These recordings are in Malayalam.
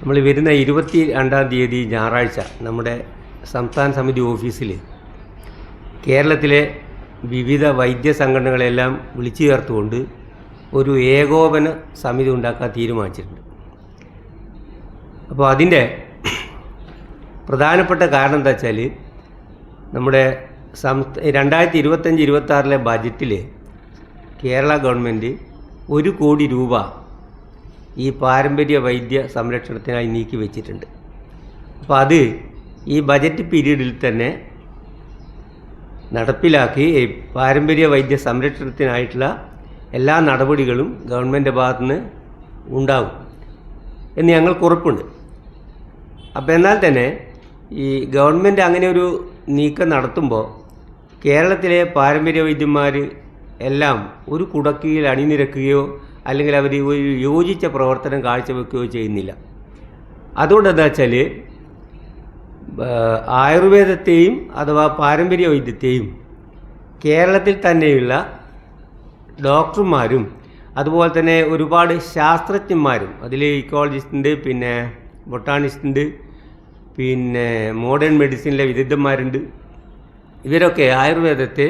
നമ്മൾ വരുന്ന ഇരുപത്തി രണ്ടാം തീയതി ഞായറാഴ്ച നമ്മുടെ സംസ്ഥാന സമിതി ഓഫീസിൽ കേരളത്തിലെ വിവിധ വൈദ്യ സംഘടനകളെല്ലാം വിളിച്ചു ചേർത്തുകൊണ്ട് ഒരു ഏകോപന സമിതി ഉണ്ടാക്കാൻ തീരുമാനിച്ചിട്ടുണ്ട്. അപ്പോൾ അതിന്റെ പ്രധാനപ്പെട്ട കാരണം എന്താ വെച്ചാൽ നമ്മുടെ സംസ്ഥ രണ്ടായിരത്തി ഇരുപത്തഞ്ച് ഇരുപത്താറിലെ ബജറ്റിൽ കേരള ഗവൺമെന്റ് ഒരു കോടി രൂപ ഈ പാരമ്പര്യ വൈദ്യ സംരക്ഷണത്തിനായി നീക്കി വെച്ചിട്ടുണ്ട്. അപ്പോൾ അത് ഈ ബജറ്റ് പീരീഡിൽ തന്നെ നടപ്പിലാക്കി പാരമ്പര്യ വൈദ്യ സംരക്ഷണത്തിനായിട്ടുള്ള എല്ലാ നടപടികളും ഗവൺമെന്റ് ഭാഗത്തുനിന്ന് ഉണ്ടാകും എന്ന് ഞങ്ങൾക്ക് ഉറപ്പുണ്ട്. അപ്പോൾ എന്നാൽ തന്നെ ഈ ഗവൺമെന്റ് അങ്ങനെ ഒരു നീക്കം നടത്തുമ്പോൾ കേരളത്തിലെ പാരമ്പര്യ വൈദ്യന്മാർ എല്ലാം ഒരു കുടക്കീഴിൽ അണിനിരക്കുകയോ അല്ലെങ്കിൽ അവർ ഒരു യോജിച്ച പ്രവർത്തനം കാഴ്ചവെക്കുകയോ ചെയ്യുന്നില്ല. അതുകൊണ്ട് എന്താ വെച്ചാൽ ആയുർവേദത്തെയും അഥവാ പാരമ്പര്യ വൈദ്യത്തെയും കേരളത്തിൽ തന്നെയുള്ള ഡോക്ടർമാരും അതുപോലെ തന്നെ ഒരുപാട് ശാസ്ത്രജ്ഞന്മാരും അതിൽ ഇക്കോളജിസ്റ്റുണ്ട് പിന്നെ ബൊട്ടാണിസ്റ്റ് ഉണ്ട് പിന്നെ മോഡേൺ മെഡിസിനിലെ വിദഗ്ധന്മാരുണ്ട്. ഇവരൊക്കെ ആയുർവേദത്തെ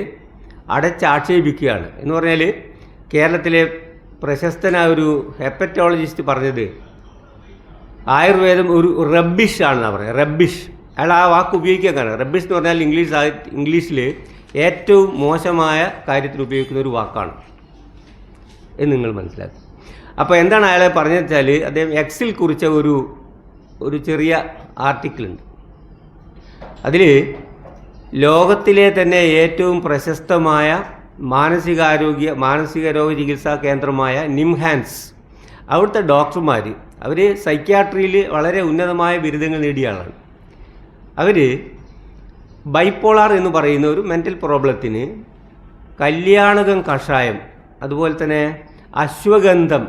അടച്ചാക്ഷേപിക്കുകയാണ്. എന്ന് പറഞ്ഞാൽ കേരളത്തിലെ പ്രശസ്തനായ ഒരു ഹെപ്പറ്റോളജിസ്റ്റ് പറഞ്ഞത് ആയുർവേദം ഒരു റബ്ബിഷ് ആണെന്നാണ് പറയുന്നത് റബ്ബിഷ്. അയാൾ ആ വാക്ക് ഉപയോഗിക്കാൻ കാരണം. റബ്ബിഷ് എന്ന് പറഞ്ഞാൽ ഇംഗ്ലീഷ് ഇംഗ്ലീഷിൽ ഏറ്റവും മോശമായ കാര്യത്തിൽ ഉപയോഗിക്കുന്ന ഒരു വാക്കാണ്. എന്ന് നിങ്ങൾ മനസ്സിലാക്കും. അപ്പോൾ എന്താണ് അയാളെ പറഞ്ഞു വെച്ചാൽ അദ്ദേഹം എക്സിൽ കുറിച്ച ഒരു ഒരു ചെറിയ ആർട്ടിക്കിൾ ഉണ്ട് അതിൽ ലോകത്തിലെ തന്നെ ഏറ്റവും പ്രശസ്തമായ മാനസികാരോഗ്യ മാനസിക രോഗ ചികിത്സാ കേന്ദ്രമായ നിംഹാൻസ്. അവിടുത്തെ ഡോക്ടർമാർ അവർ സൈക്യാട്രിയിൽ വളരെ ഉന്നതമായ ബിരുദങ്ങൾ നേടിയ ആളാണ്. അവർ ബൈപ്പോളാർ എന്ന് പറയുന്ന ഒരു മെന്റൽ പ്രോബ്ലത്തിന് കല്യാണകം കഷായം അതുപോലെ തന്നെ അശ്വഗന്ധം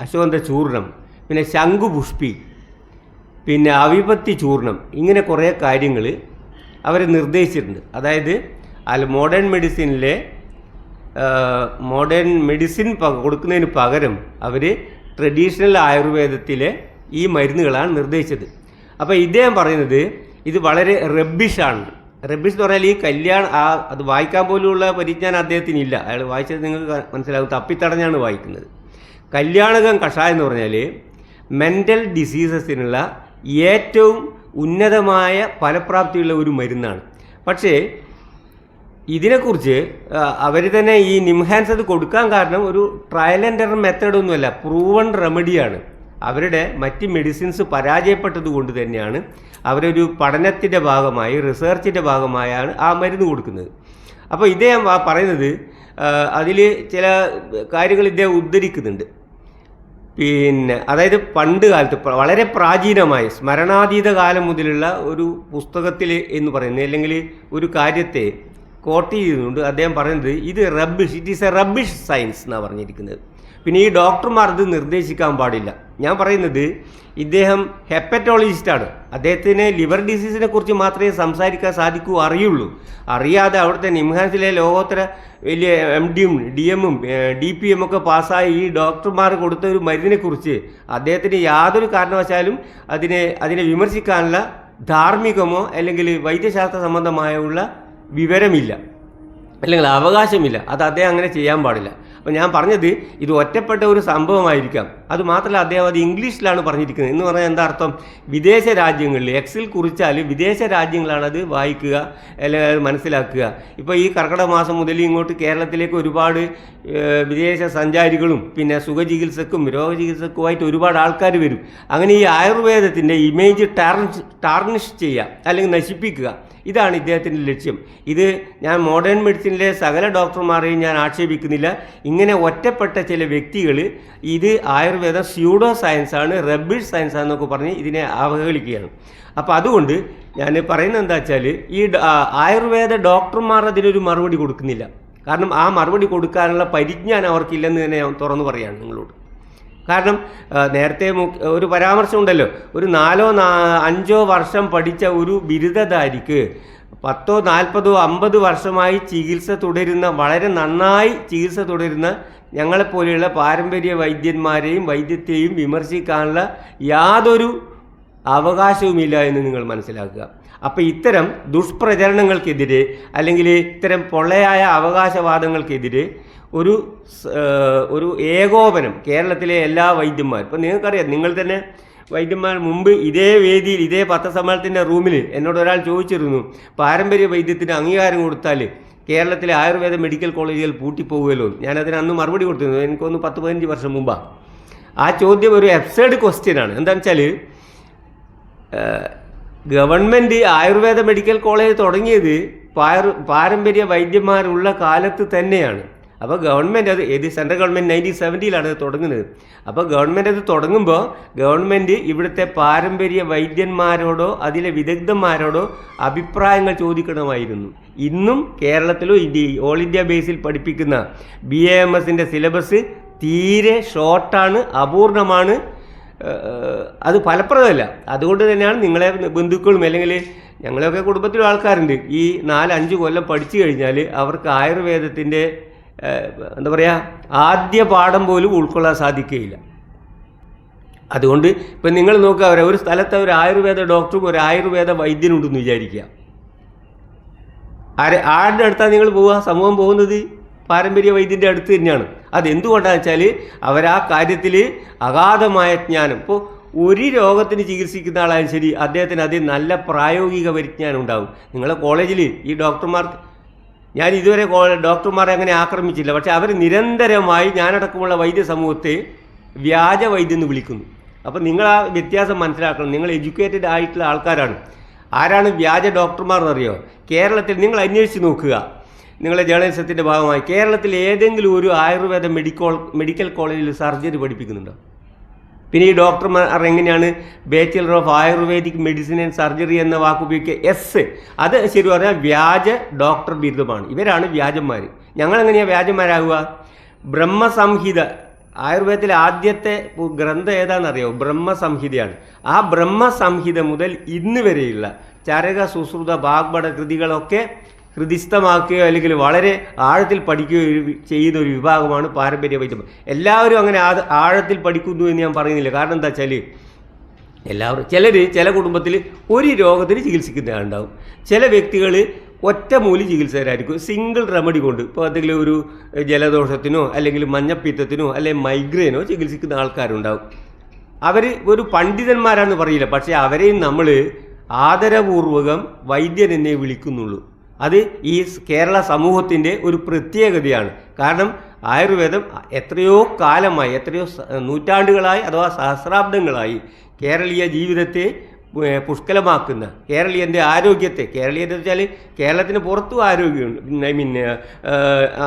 അശ്വഗന്ധ ചൂർണം പിന്നെ ശംഖുപുഷ്പി പിന്നെ അവിപത്തി ചൂർണം ഇങ്ങനെ കുറേ കാര്യങ്ങൾ അവർ നിർദ്ദേശിച്ചിട്ടുണ്ട്. അതായത് അല്ല മോഡേൺ മെഡിസിനിലെ മോഡേൺ മെഡിസിൻ കൊടുക്കുന്നതിന് പകരം അവർ ട്രഡീഷണൽ ആയുർവേദത്തിലെ ഈ മരുന്നുകളാണ് നിർദ്ദേശിച്ചത്. അപ്പോൾ ഇദ്ദേഹം പറയുന്നത് ഇത് വളരെ റബ്ബിഷാണ് റബ്ബിഷ് എന്ന് പറഞ്ഞാൽ ഈ കല്യാണം ആ അത് വായിക്കാൻ പോലുള്ള പരിജ്ഞാനം അദ്ദേഹത്തിന് ഇല്ല. അയാൾ വായിച്ചത് നിങ്ങൾക്ക് മനസ്സിലാകും. തപ്പിത്തടഞ്ഞാണ് വായിക്കുന്നത്. കല്യാണകം കഷായം എന്ന് പറഞ്ഞാൽ മെന്റൽ ഡിസീസസിനുള്ള ഏറ്റവും ഉന്നതമായ ഫലപ്രാപ്തിയുള്ള ഒരു മരുന്നാണ്. പക്ഷേ ഇതിനെക്കുറിച്ച് അവർ തന്നെ ഈ നിംഹാൻസ് അത് കൊടുക്കാൻ കാരണം ഒരു ട്രയൽ ആൻഡ് എറർ മെത്തേഡൊന്നുമല്ല പ്രൂവൺ റെമഡിയാണ് അവരുടെ മറ്റ് മെഡിസിൻസ് പരാജയപ്പെട്ടത് കൊണ്ട് തന്നെയാണ് അവരൊരു പഠനത്തിന്റെ ഭാഗമായി റിസർച്ചിന്റെ ഭാഗമായാണ് ആ മരുന്ന് കൊടുക്കുന്നത്. അപ്പോൾ ആ പറയുന്നത് അതിൽ ചില കാര്യങ്ങൾ ഇദ്ദേഹം ഉദ്ധരിക്കുന്നുണ്ട്. പിന്നെ അതായത് പണ്ട് കാലത്ത് വളരെ പ്രാചീനമായ സ്മരണാതീത കാലം മുതലുള്ള ഒരു പുസ്തകത്തിൽ എന്ന് പറയുന്നത് അല്ലെങ്കിൽ ഒരു കാര്യത്തെ കോട്ട് ചെയ്യുന്നുണ്ട്. അദ്ദേഹം പറയുന്നത് ഇത് rubbish it is a rubbish science എന്നാണ് പറഞ്ഞിരിക്കുന്നത്. പിന്നെ ഈ ഡോക്ടർമാർ ഇത് നിർദ്ദേശിക്കാൻ പാടില്ല. ഞാൻ പറയുന്നത് ഇദ്ദേഹം ഹെപ്പറ്റോളജിസ്റ്റാണ് അദ്ദേഹത്തിന് ലിവർ ഡിസീസിനെ കുറിച്ച് മാത്രമേ സംസാരിക്കാൻ സാധിക്കൂ അറിയുള്ളൂ. അറിയാതെ അവിടുത്തെ നിംഹാൻസിലെ ലോകോത്തര വലിയ എം ഡിയും ഡി എമ്മും ഡി പി എം ഒക്കെ പാസ്സായി ഈ ഡോക്ടർമാർ കൊടുത്ത ഒരു മരുന്നിനെക്കുറിച്ച് അദ്ദേഹത്തിന് യാതൊരു കാരണവശാലും അതിനെ അതിനെ വിമർശിക്കാനുള്ള ധാർമ്മികമോ അല്ലെങ്കിൽ വൈദ്യശാസ്ത്ര സംബന്ധമായുള്ള വിവരമില്ല. അല്ലെങ്കിൽ അവകാശമില്ല. അത് അദ്ദേഹം അങ്ങനെ ചെയ്യാൻ പാടില്ല. അപ്പോൾ ഞാൻ പറഞ്ഞത് ഇത് ഒറ്റപ്പെട്ട ഒരു സംഭവമായിരിക്കാം. അത് മാത്രമല്ല അദ്ദേഹം അത് ഇംഗ്ലീഷിലാണ് പറഞ്ഞിരിക്കുന്നത്. എന്ന് പറഞ്ഞാൽ എന്താ അർത്ഥം? വിദേശ രാജ്യങ്ങളിൽ എക്സിൽ കുറിച്ചാൽ വിദേശ രാജ്യങ്ങളാണ് അത് വായിക്കുക അല്ലെങ്കിൽ അത് മനസ്സിലാക്കുക. ഇപ്പോൾ ഈ കർക്കിടക മാസം മുതൽ ഇങ്ങോട്ട് കേരളത്തിലേക്ക് ഒരുപാട് വിദേശ സഞ്ചാരികളും പിന്നെ സുഖചികിത്സക്കും രോഗചികിത്സക്കുമായിട്ട് ഒരുപാട് ആൾക്കാർ വരും. അങ്ങനെ ഈ ആയുർവേദത്തിന്റെ ഇമേജ് ടാർണിഷ് ടാർണിഷ് ചെയ്യുക അല്ലെങ്കിൽ നശിപ്പിക്കുക ഇതാണ് ഇദ്ദേഹത്തിന്റെ ലക്ഷ്യം. ഇത് ഞാൻ മോഡേൺ മെഡിസിനിലെ സകല ഡോക്ടർമാരെയും ഞാൻ ആക്ഷേപിക്കുന്നില്ല. ഇങ്ങനെ ഒറ്റപ്പെട്ട ചില വ്യക്തികൾ ഇത് ആയുർവേദം സ്യൂഡോ സയൻസ് ആണ് റബ്ബിഷ് സയൻസ് ആണെന്നൊക്കെ പറഞ്ഞ് ഇതിനെ അവഹേളിക്കുകയാണ്. അപ്പോൾ അതുകൊണ്ട് ഞാൻ പറയുന്നത് എന്താ വെച്ചാൽ ഈ ആയുർവേദ ഡോക്ടർമാർ അതിനൊരു മറുപടി കൊടുക്കുന്നില്ല. കാരണം ആ മറുപടി കൊടുക്കാനുള്ള പരിജ്ഞാനം അവർക്കില്ലെന്ന് തന്നെ ഞാൻ തുറന്നു പറയാണ് നിങ്ങളോട്. കാരണം നേരത്തെ ഒരു പരാമർശം ഉണ്ടല്ലോ ഒരു നാലോ അഞ്ചോ വർഷം പഠിച്ച ഒരു ബിരുദധാരിക്ക് പത്തോ നാൽപ്പതോ അമ്പത് വർഷമായി ചികിത്സ തുടരുന്ന വളരെ നന്നായി ചികിത്സ തുടരുന്ന ഞങ്ങളെപ്പോലെയുള്ള പാരമ്പര്യ വൈദ്യന്മാരെയും വൈദ്യത്തെയും വിമർശിക്കാനുള്ള യാതൊരു അവകാശവുമില്ല എന്ന് നിങ്ങൾ മനസ്സിലാക്കുക. അപ്പോൾ ഇത്തരം ദുഷ്പ്രചരണങ്ങൾക്കെതിരെ അല്ലെങ്കിൽ ഇത്തരം പൊള്ളയായ അവകാശവാദങ്ങൾക്കെതിരെ ഒരു ഒരു ഏകോപനം കേരളത്തിലെ എല്ലാ വൈദ്യന്മാരും. ഇപ്പം നിങ്ങൾക്കറിയാം നിങ്ങൾ തന്നെ വൈദ്യന്മാർ മുമ്പ് ഇതേ വേദിയിൽ ഇതേ പത്രസമ്മേളനത്തിന്റെ റൂമിൽ എന്നോട് ഒരാൾ ചോദിച്ചിരുന്നു പാരമ്പര്യ വൈദ്യത്തിന് അംഗീകാരം കൊടുത്താൽ കേരളത്തിലെ ആയുർവേദ മെഡിക്കൽ കോളേജുകൾ പൂട്ടിപ്പോകുമല്ലോ? ഞാനതിന് അന്ന് മറുപടി കൊടുത്തിരുന്നു എനിക്കൊന്ന് പത്ത് പതിനഞ്ച് വർഷം മുമ്പാണ് ആ ചോദ്യം ഒരു എബ്സേഡ് ക്വസ്റ്റ്യനാണ് എന്താണെന്ന് വെച്ചാൽ ഗവൺമെന്റ് ആയുർവേദ മെഡിക്കൽ കോളേജ് തുടങ്ങിയത് പാര- പാരമ്പര്യ വൈദ്യന്മാരുള്ള കാലത്ത് തന്നെയാണ്. അപ്പോൾ ഗവൺമെന്റ് അത് ഏത് സെൻട്രൽ ഗവൺമെന്റ് നയന്റീൻ സെവന്റിയിലാണ് അത് തുടങ്ങുന്നത്. അപ്പോൾ ഗവൺമെന്റ് അത് തുടങ്ങുമ്പോൾ ഗവൺമെന്റ് ഇവിടുത്തെ പാരമ്പര്യ വൈദ്യന്മാരോടോ അതിലെ വിദഗ്ധന്മാരോടോ അഭിപ്രായങ്ങൾ ചോദിക്കണമായിരുന്നു. ഇന്നും കേരളത്തിലോ ഇന്ത്യ ഓൾ ഇന്ത്യ ബേസിൽ പഠിപ്പിക്കുന്ന ബി എ എം എസിന്റെ സിലബസ് തീരെ ഷോർട്ടാണ് അപൂർണമാണ്. അത് ഫലപ്രദമല്ല. അതുകൊണ്ട് തന്നെയാണ് നിങ്ങളെ ബന്ധുക്കളും അല്ലെങ്കിൽ ഞങ്ങളെയൊക്കെ കുടുംബത്തിലും ആൾക്കാരുണ്ട്. ഈ നാലഞ്ച് കൊല്ലം പഠിച്ചു കഴിഞ്ഞാൽ അവർക്ക് ആയുർവേദത്തിന്റെ എന്താ പറയുക ആദ്യ പാഠം പോലും ഉൾക്കൊള്ളാൻ സാധിക്കുകയില്ല. അതുകൊണ്ട് ഇപ്പം നിങ്ങൾ നോക്കുക ഒരു സ്ഥലത്ത് ഒരു ആയുർവേദ ഡോക്ടറും ഒരു ആയുർവേദ വൈദ്യനുണ്ടെന്ന് വിചാരിക്കുക. ആരെ ആരുടെ അടുത്താണ് നിങ്ങൾ പോവുക? സമൂഹം പോകുന്നത് പാരമ്പര്യ വൈദ്യന്റെ അടുത്ത് തന്നെയാണ്. അതെന്തുകൊണ്ടാണെന്ന് വെച്ചാൽ അവർ ആ കാര്യത്തിൽ അഗാധമായ ജ്ഞാനം. ഇപ്പോൾ ഒരു രോഗത്തിന് ചികിത്സിക്കുന്ന ആളായാലും ശരി അദ്ദേഹത്തിന് അതിൽ നല്ല പ്രായോഗിക പരിജ്ഞാനം ഉണ്ടാവും നിങ്ങളെ കോളേജിൽ ഈ ഡോക്ടർമാർക്ക് ഞാൻ ഇതുവരെ ഡോക്ടർമാരെ അങ്ങനെ ആക്രമിച്ചില്ല. പക്ഷേ അവർ നിരന്തരമായി ഞാനടക്കമുള്ള വൈദ്യ സമൂഹത്തെ വ്യാജ വൈദ്യം എന്ന് വിളിക്കുന്നു. അപ്പോൾ നിങ്ങൾ ആ വ്യത്യാസം മനസ്സിലാക്കണം. നിങ്ങൾ എഡ്യൂക്കേറ്റഡ് ആയിട്ടുള്ള ആൾക്കാരാണ്. ആരാണ് വ്യാജ ഡോക്ടർമാർ എന്നറിയോ കേരളത്തിൽ നിങ്ങൾ അന്വേഷിച്ച് നോക്കുക. നിങ്ങളെ ജേർണലിസത്തിന്റെ ഭാഗമായി കേരളത്തിൽ ഏതെങ്കിലും ഒരു ആയുർവേദ മെഡിക്കൽ മെഡിക്കൽ കോളേജിൽ സർജറി പഠിപ്പിക്കുന്നുണ്ടോ? പിന്നെ ഈ ഡോക്ടർമാർ എങ്ങനെയാണ്? Bachelor of Ayurvedic medicine and surgery എന്ന വാക്ക് ഉപയോഗിക്കുക. എസ് അത് ശരി പറഞ്ഞാൽ വ്യാജ ഡോക്ടർ ബിരുദമാണ്. ഇവരാണ് വ്യാജന്മാർ ഞങ്ങൾ എങ്ങനെയാണ് വ്യാജന്മാരാകുക? ബ്രഹ്മസംഹിത. ആയുർവേദത്തിലെ ആദ്യത്തെ ഗ്രന്ഥം ഏതാണെന്നറിയോ ബ്രഹ്മസംഹിതയാണ്. ആ ബ്രഹ്മസംഹിത മുതൽ ഇന്ന് വരെയുള്ള ചരക സുശ്രുത ഭാഗ്ബട കൃതികളൊക്കെ ഹൃദിസ്ഥമാക്കുകയോ അല്ലെങ്കിൽ വളരെ ആഴത്തിൽ പഠിക്കുകയോ ചെയ്യുന്ന ഒരു വിഭാഗമാണ് പാരമ്പര്യ വൈദ്യം. എല്ലാവരും അങ്ങനെ ആഴത്തിൽ പഠിക്കുന്നു എന്ന് ഞാൻ പറയുന്നില്ല. കാരണം എന്താ വെച്ചാൽ എല്ലാവരും ചിലർ ചില കുടുംബത്തിൽ ഒരു രോഗത്തിന് ചികിത്സിക്കുന്നവരുണ്ടാവും. ചില വ്യക്തികൾ ഒറ്റമൂലി ചികിത്സകരായിരിക്കും. സിംഗിൾ റെമഡി കൊണ്ട് ഇപ്പോൾ എന്തെങ്കിലും ഒരു ജലദോഷത്തിനോ അല്ലെങ്കിൽ മഞ്ഞപ്പിത്തത്തിനോ അല്ലെങ്കിൽ മൈഗ്രെയിനോ ചികിത്സിക്കുന്ന ആൾക്കാരുണ്ടാവും. അവർ ഒരു പണ്ഡിതന്മാരാണെന്ന് പറയില്ല. പക്ഷേ അവരെയും നമ്മൾ ആദരപൂർവകം വൈദ്യനെന്നെ വിളിക്കുന്നുള്ളൂ. അത് ഈ കേരള സമൂഹത്തിന്റെ ഒരു പ്രത്യേകതയാണ്. കാരണം ആയുർവേദം എത്രയോ കാലമായി എത്രയോ നൂറ്റാണ്ടുകളായി അഥവാ സഹസ്രാബ്ദങ്ങളായി കേരളീയ ജീവിതത്തെ പുഷ്കലമാക്കുന്ന കേരളീയന്റെ ആരോഗ്യത്തെ കേരളീയത്തെ വെച്ചാൽ കേരളത്തിന് പുറത്തും ആരോഗ്യമുണ്ട് ഐ മീൻ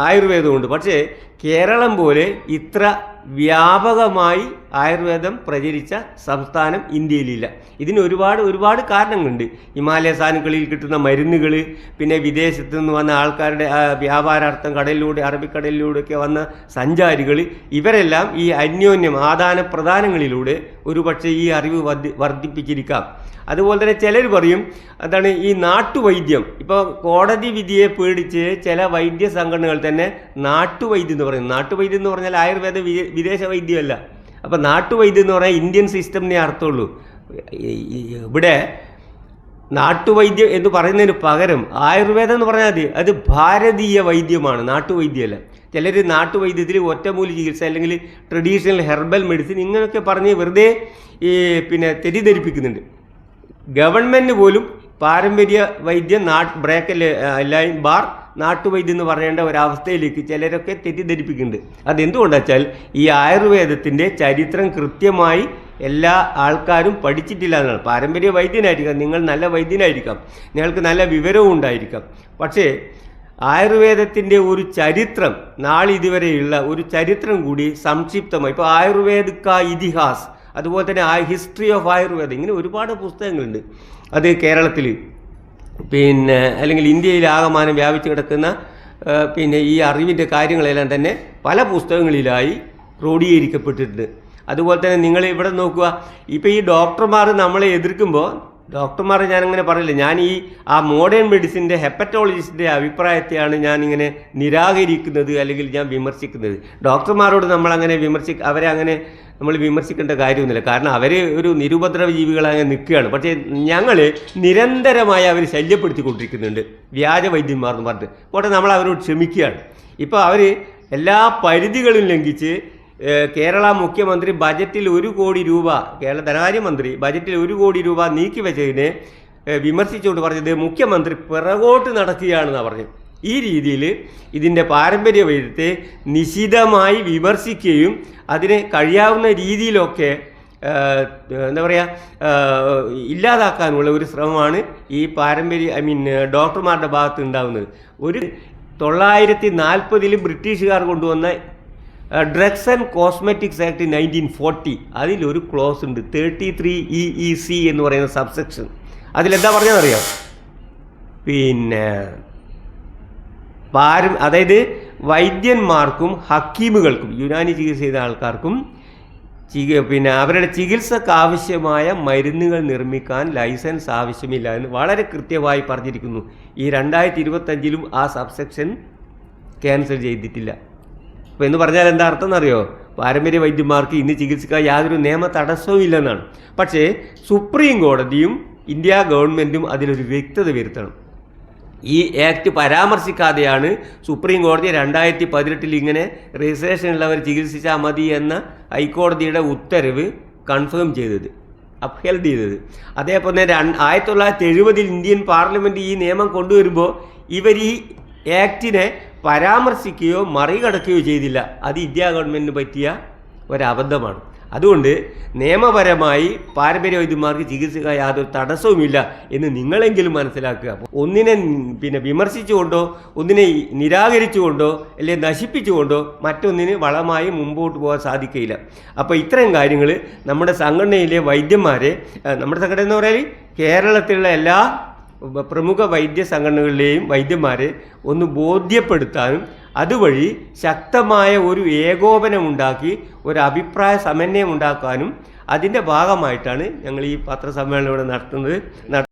ആയുർവേദമുണ്ട്. പക്ഷേ കേരളം പോലെ ഇത്ര വ്യാപകമായി ആയുർവേദം പ്രചരിച്ച സംസ്ഥാനം ഇന്ത്യയിലില്ല. ഇതിന് ഒരുപാട് ഒരുപാട് കാരണങ്ങളുണ്ട്. ഹിമാലയ സാധനങ്ങളിൽ കിട്ടുന്ന മരുന്നുകൾ പിന്നെ വിദേശത്തു നിന്ന് വന്ന ആൾക്കാരുടെ വ്യാപാരാർത്ഥം കടലിലൂടെ അറബിക്കടലിലൂടെയൊക്കെ വന്ന സഞ്ചാരികൾ ഇവരെല്ലാം ഈ അന്യോന്യം ആദാന പ്രദാനങ്ങളിലൂടെ ഒരുപക്ഷെ ഈ അറിവ് വർദ്ധി വർദ്ധിപ്പിച്ചിരിക്കാം. അതുപോലെ തന്നെ ചിലർ പറയും അതാണ് ഈ നാട്ടുവൈദ്യം ഇപ്പോൾ കോടതി വിധിയെ പേടിച്ച് ചില വൈദ്യ സംഘടനകൾ തന്നെ നാട്ടുവൈദ്യം എന്ന് പറയും. നാട്ടുവൈദ്യം എന്ന് പറഞ്ഞാൽ ആയുർവേദ വിദേശ വൈദ്യമല്ല. അപ്പോൾ നാട്ടുവൈദ്യം എന്ന് പറഞ്ഞാൽ ഇന്ത്യൻ സിസ്റ്റമിനെ അർത്ഥമുള്ളൂ. ഇവിടെ നാട്ടുവൈദ്യം എന്ന് പറയുന്നതിന് പകരം ആയുർവേദം എന്ന് പറഞ്ഞാൽ മതി. അത് ഭാരതീയ വൈദ്യമാണ് നാട്ടുവൈദ്യമല്ല. ചിലർ നാട്ടുവൈദ്യത്തിൽ ഒറ്റമൂലി ചികിത്സ അല്ലെങ്കിൽ ട്രഡീഷണൽ ഹെർബൽ മെഡിസിൻ ഇങ്ങനെയൊക്കെ പറഞ്ഞ് വെറുതെ ഈ പിന്നെ തെറ്റിദ്ധരിപ്പിക്കുന്നുണ്ട്. ഗവൺമെന്റ് പോലും പാരമ്പര്യ വൈദ്യം നാട്ട് ബ്രേക്ക് ലൈൻ ബാർ നാട്ടുവൈദ്യം എന്ന് പറയേണ്ട ഒരവസ്ഥയിലേക്ക് ചിലരൊക്കെ തെറ്റിദ്ധരിപ്പിക്കുന്നുണ്ട്. അതെന്തുകൊണ്ടാ വെച്ചാൽ ഈ ആയുർവേദത്തിന്റെ ചരിത്രം കൃത്യമായി എല്ലാ ആൾക്കാരും പഠിച്ചിട്ടില്ല എന്നാണ്. പാരമ്പര്യ വൈദ്യനായിരിക്കാം നിങ്ങൾ നല്ല വൈദ്യനായിരിക്കാം നിങ്ങൾക്ക് നല്ല വിവരവും ഉണ്ടായിരിക്കാം. പക്ഷേ ആയുർവേദത്തിന്റെ ഒരു ചരിത്രം നാളിതുവരെയുള്ള ഒരു ചരിത്രം കൂടി സംക്ഷിപ്തമായി. ഇപ്പോൾ ആയുർവേദിക്ക ഇതിഹാസ് അതുപോലെ തന്നെ ആ ഹിസ്റ്ററി ഓഫ് ആയുർവേദം. ഇങ്ങനെ ഒരുപാട് പുസ്തകങ്ങളുണ്ട്. അത് കേരളത്തിൽ പിന്നെ അല്ലെങ്കിൽ ഇന്ത്യയിൽ ആകമാനം വ്യാപിച്ചു കിടക്കുന്ന പിന്നെ ഈ അറിവിന്റെ കാര്യങ്ങളെല്ലാം തന്നെ പല പുസ്തകങ്ങളിലായി ക്രോഡീകരിക്കപ്പെട്ടിട്ടുണ്ട്. അതുപോലെ തന്നെ നിങ്ങൾ ഇവിടെ നോക്കുക ഇപ്പോൾ ഈ ഡോക്ടർമാർ നമ്മളെ എതിർക്കുമ്പോൾ ഡോക്ടർമാർ ഞാനങ്ങനെ പറയില്ല. ഞാൻ ഈ ആ മോഡേൺ മെഡിസിന്റെ ഹെപ്പറ്റോളജിസ്റ്റിന്റെ അഭിപ്രായത്തെയാണ് ഞാനിങ്ങനെ നിരാകരിക്കുന്നത് അല്ലെങ്കിൽ ഞാൻ വിമർശിക്കുന്നത്. ഡോക്ടർമാരോട് നമ്മളങ്ങനെ വിമർശി അവരെ അങ്ങനെ നമ്മൾ വിമർശിക്കേണ്ട കാര്യമൊന്നുമില്ല. കാരണം അവർ ഒരു നിരുപദ്രവ ജീവികളായി നിൽക്കുകയാണ്. പക്ഷേ ഞങ്ങൾ നിരന്തരമായി അവർ ശല്യപ്പെടുത്തിക്കൊണ്ടിരിക്കുന്നുണ്ട്. വ്യാജ വൈദ്യന്മാർ എന്ന് പറഞ്ഞിട്ട്. പോട്ടെ നമ്മൾ അവരോട് ക്ഷമിക്കുകയാണ്. ഇപ്പോൾ അവർ എല്ലാ പരിധികളും ലംഘിച്ച് കേരള മുഖ്യമന്ത്രി ബജറ്റിൽ ഒരു കോടി രൂപ കേരള ധനകാര്യമന്ത്രി ബജറ്റിൽ ഒരു കോടി രൂപ നീക്കിവെച്ചതിനെ വിമർശിച്ചുകൊണ്ട് പറഞ്ഞത് മുഖ്യമന്ത്രി പിറകോട്ട് നടക്കുകയാണെന്നാണ് പറഞ്ഞത്. ഈ രീതിയിൽ ഇതിന്റെ പാരമ്പര്യ വൈദ്യത്തെ നിശിതമായി വിമർശിക്കുകയും അതിനെ കഴിയാവുന്ന രീതിയിലൊക്കെ എന്താ പറയുക ഇല്ലാതാക്കാനുള്ള ഒരു ശ്രമമാണ് ഈ പാരമ്പര്യ ഐ മീൻ ഡോക്ടർമാരുടെ ഭാഗത്ത് ഉണ്ടാകുന്നത് ഒരു തൊള്ളായിരത്തി നാൽപ്പതിൽ ബ്രിട്ടീഷുകാർ കൊണ്ടുവന്ന drugs and cosmetics act nineteen forty അതിലൊരു ക്ലോസ് ഉണ്ട്. Thirty three E E C എന്ന് പറയുന്ന സബ്സെക്ഷൻ. അതിലെന്താ പറഞ്ഞതെന്നറിയാം? പിന്നെ പാരം അതായത് വൈദ്യന്മാർക്കും ഹക്കീമുകൾക്കും യുനാനി ചികിത്സ ചെയ്ത ആൾക്കാർക്കും പിന്നെ അവരുടെ ചികിത്സക്ക് ആവശ്യമായ മരുന്നുകൾ നിർമ്മിക്കാൻ ലൈസൻസ് ആവശ്യമില്ല എന്ന് വളരെ കൃത്യമായി പറഞ്ഞിരിക്കുന്നു. ഈ രണ്ടായിരത്തി ഇരുപത്തഞ്ചിലും ആ സബ്സെക്ഷൻ ക്യാൻസൽ ചെയ്തിട്ടില്ല. അപ്പോൾ എന്ന് പറഞ്ഞാൽ എന്താ അർത്ഥം എന്നറിയോ? പാരമ്പര്യ വൈദ്യന്മാർക്ക് ഇന്ന് ചികിത്സിക്കാൻ യാതൊരു നിയമ തടസ്സവും ഇല്ലെന്നാണ്. പക്ഷേ സുപ്രീം കോടതിയും ഇന്ത്യ ഗവൺമെന്റും അതിലൊരു വ്യക്തത വരുത്തണം. ഈ ആക്ട് പരാമർശിക്കാതെയാണ് സുപ്രീം കോടതി രണ്ടായിരത്തി പതിനെട്ടിൽ ഇങ്ങനെ രജിസ്ട്രേഷൻ ഉള്ളവർ ചികിത്സിച്ചാൽ മതി എന്ന ഹൈക്കോടതിയുടെ ഉത്തരവ് കൺഫേം ചെയ്തത്. അപ്ഹെൽഡ് ചെയ്തത്. അതേപോലെ തന്നെ ആയിരത്തി തൊള്ളായിരത്തി എഴുപതിൽ ഇന്ത്യൻ പാർലമെന്റ് ഈ നിയമം കൊണ്ടുവരുമ്പോൾ ഇവർ ഈ ആക്ടിനെ പരാമർശിക്കുകയോ മറികടക്കുകയോ ചെയ്തില്ല. അത് ഇന്ത്യ ഗവൺമെന്റിന് പറ്റിയ ഒരബദ്ധമാണ്. അതുകൊണ്ട് നിയമപരമായി പാരമ്പര്യ വൈദ്യന്മാർക്ക് ചികിത്സിക്കാൻ യാതൊരു തടസ്സവുമില്ല എന്ന് നിങ്ങളെങ്കിലും മനസ്സിലാക്കുക. ഒന്നിനെ പിന്നെ വിമർശിച്ചുകൊണ്ടോ ഒന്നിനെ നിരാകരിച്ചുകൊണ്ടോ അല്ലെങ്കിൽ നശിപ്പിച്ചുകൊണ്ടോ മറ്റൊന്നിന് വളമായി മുമ്പോട്ട് പോകാൻ സാധിക്കില്ല അപ്പോൾ ഇത്തരം കാര്യങ്ങൾ നമ്മുടെ സംഘടനയിലെ വൈദ്യന്മാരെ നമ്മുടെ സംഘടന എന്ന് പറഞ്ഞാൽ കേരളത്തിലുള്ള എല്ലാ പ്രമുഖ വൈദ്യ സംഘടനകളിലെയും വൈദ്യന്മാരെ ഒന്ന് ബോധ്യപ്പെടുത്താനും അതുവഴി ശക്തമായ ഒരു ഏകോപനം ഉണ്ടാക്കി ഒരു അഭിപ്രായ സമന്വയം ഉണ്ടാക്കാനും അതിന്റെ ഭാഗമായിട്ടാണ് ഞങ്ങൾ ഈ പത്രസമ്മേളനം ഇവിടെ നടത്തുന്നത്. നട-